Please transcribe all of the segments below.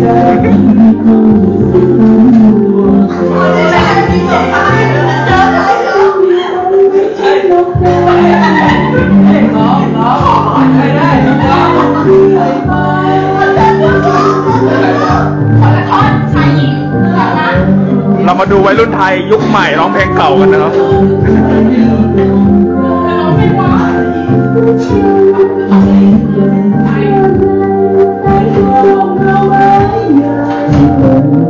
เรามาดูวัยรุ่นไทยยุคใหม่ร้องเพลงเก่ากันนะครับ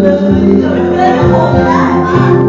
Eu não, não.